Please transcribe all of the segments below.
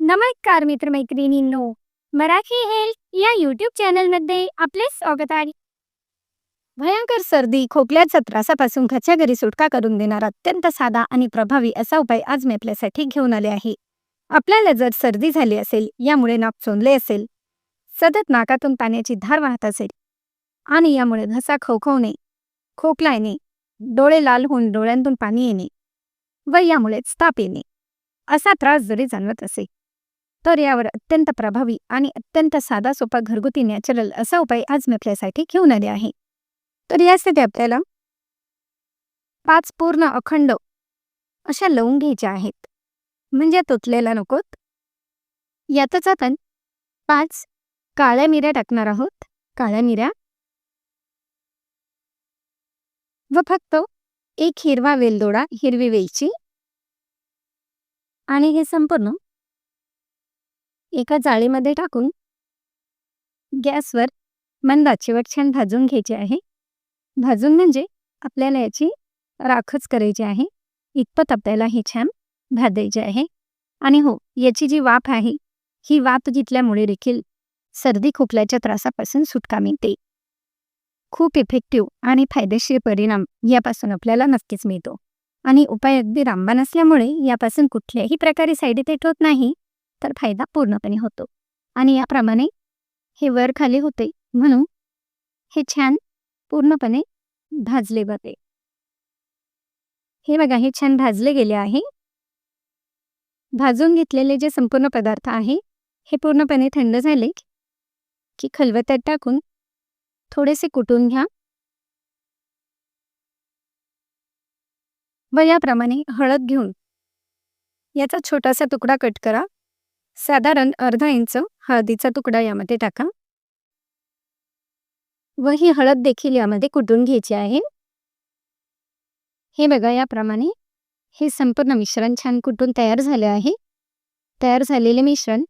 नमस्कार मित्रमैत्रिणींनो मराठी हेल्थ या युट्यूब चॅनलमध्ये आपले स्वागत आहे. भयंकर सर्दी खोकल्याच्या त्रासापासून घरच्या घरी सुटका करून देणारा अत्यंत साधा आणि प्रभावी असा उपाय आज मी आपल्यासाठी घेऊन आले आहे. आपल्याला जर सर्दी झाली असेल यामुळे नाक चोंदले असेल सतत नाकातून पाण्याची धार वाहत असेल आणि यामुळे घसा खवखवणे खोकला येणे डोळे लाल होऊन डोळ्यांतून पाणी येणे व यामुळेच ताप येणे असा त्रास जरी जाणवत असे तर यावर अत्यंत प्रभावी आणि अत्यंत साधा सोपा घरगुती नॅचरल असा उपाय आज मी आपल्यासाठी घेऊन आले आहे. तर यासाठी आपल्याला पाच पूर्ण अखंड अशा लवून घ्यायच्या आहेत. म्हणजे तुटलेला नकोत यातच आपण पाच काळ्या मिऱ्या टाकणार आहोत. काळ्या मिऱ्या व फक्त एक हिरवा वेलदोडा हिरवी वेलची आणि हे संपूर्ण एका जाळीमध्ये टाकून गॅसवर मंदाची आचेवर छान भाजून घ्यायची आहे. भाजून म्हणजे आपल्याला याची राखच करायची आहे. इतपत आपल्याला हे छान भाजायचे आहे. आणि हो याची जी वाफ आहे ही वाफ घेतल्यामुळे देखील सर्दी खोकल्याच्या त्रासापासून सुटका मिळते. खूप इफेक्टिव्ह आणि फायदेशीर परिणाम यापासून आपल्याला नक्कीच मिळतो. आणि उपाय अगदी रामबाण असल्यामुळे यापासून कुठल्याही प्रकारे साईड इफेक्ट होत नाही तर फायदा पूर्णपणे होतो. आणि याप्रमाणे हे वर खाली होते म्हणून हे छान पूर्णपणे भाजले जाते. हे बघा हे छान भाजले गेले आहे. भाजून घेतलेले जे संपूर्ण पदार्थ आहे हे पूर्णपणे थंड झाले की खलवत्यात टाकून थोडेसे कुटून घ्या. व याप्रमाणे हळद घेऊन. याचा छोटासा तुकडा कट करा. साधारण अर्धा इंच हळदीचा तुकडा यामध्ये टाका. व ही हळद देखील यामध्ये कुटून घ्यायची आहे? हे बघा याप्रमाणे हे संपूर्ण मिश्रण छान कुटून तयार झाले आहे? तयार झालेले मिश्रण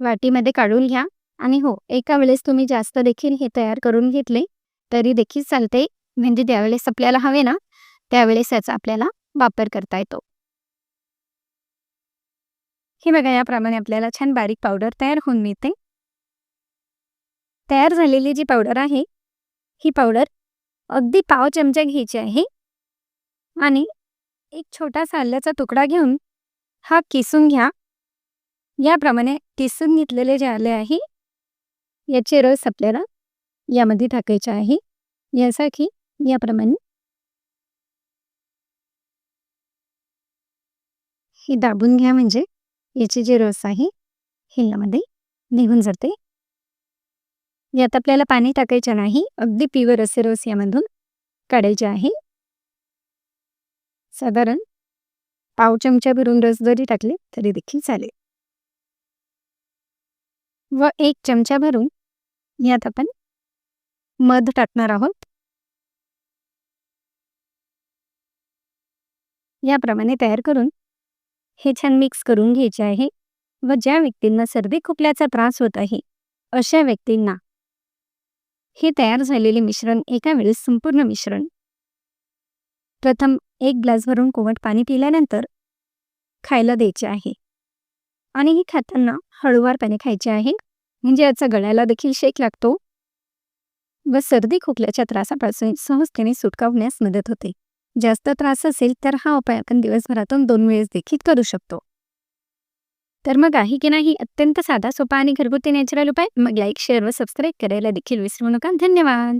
वाटीमध्ये काढून घ्या. आणि हो एका वेळेस तुम्ही जास्त देखील हे तयार करून घेतले तरी देखील चालते म्हणजे त्यावेळेस आपल्याला हवे ना त्यावेळेस याचा आपल्याला वापर करता येतो. हे बघा याप्रमाणे आपल्याला छान बारीक पावडर तयार होऊन मिळते. तयार झालेली जी पावडर आहे ही पावडर अगदी पाव चमचा घ्यायची आहे. आणि एक छोटासा आल्याचा तुकडा घेऊन हा किसून घ्या. याप्रमाणे किसून घेतलेले जे आले आहे याचे रस आपल्याला यामध्ये टाकायचे आहे. यासाठी याप्रमाणे हे दाबून घ्या म्हणजे याचे जे रस आहे हे यामध्ये निघून जाते. यात आपल्याला पाणी टाकायचे नाही. अगदी पिवर असे रस यामधून काढायचे आहे. साधारण पाव चमचा भरून रस जरी टाकले तरी देखील चालेल. व एक चमचा भरून यात आपण मध टाकणार आहोत. याप्रमाणे तयार करून हे छान मिक्स करून घ्यायचे आहे व ज्या व्यक्तींना सर्दी खोकल्याचा त्रास होत आहे अशा व्यक्तींना हे तयार झालेले मिश्रण एका वेळेस संपूर्ण मिश्रण. प्रथम एक ग्लास भरून कोमट पाणी पिल्यानंतर खायला द्यायचे आहे. आणि ही खाताना हळूवारपणे खायचे आहे. म्हणजे याचा गळ्याला देखील शेक लागतो. व सर्दी खोकल्याच्या त्रासापासून सहजतेने सुटका होण्यास मदत होते. जास्त त्रास असेल तर हा उपाय आपण दिवसभरातून दोन वेळेस देखील करू शकतो. तर मग आहे की नाही? अत्यंत साधा सोपा आणि घरगुती नॅचरल उपाय? मग लाईक शेअर व सबस्क्राईब करायला देखील विसरू नका. धन्यवाद!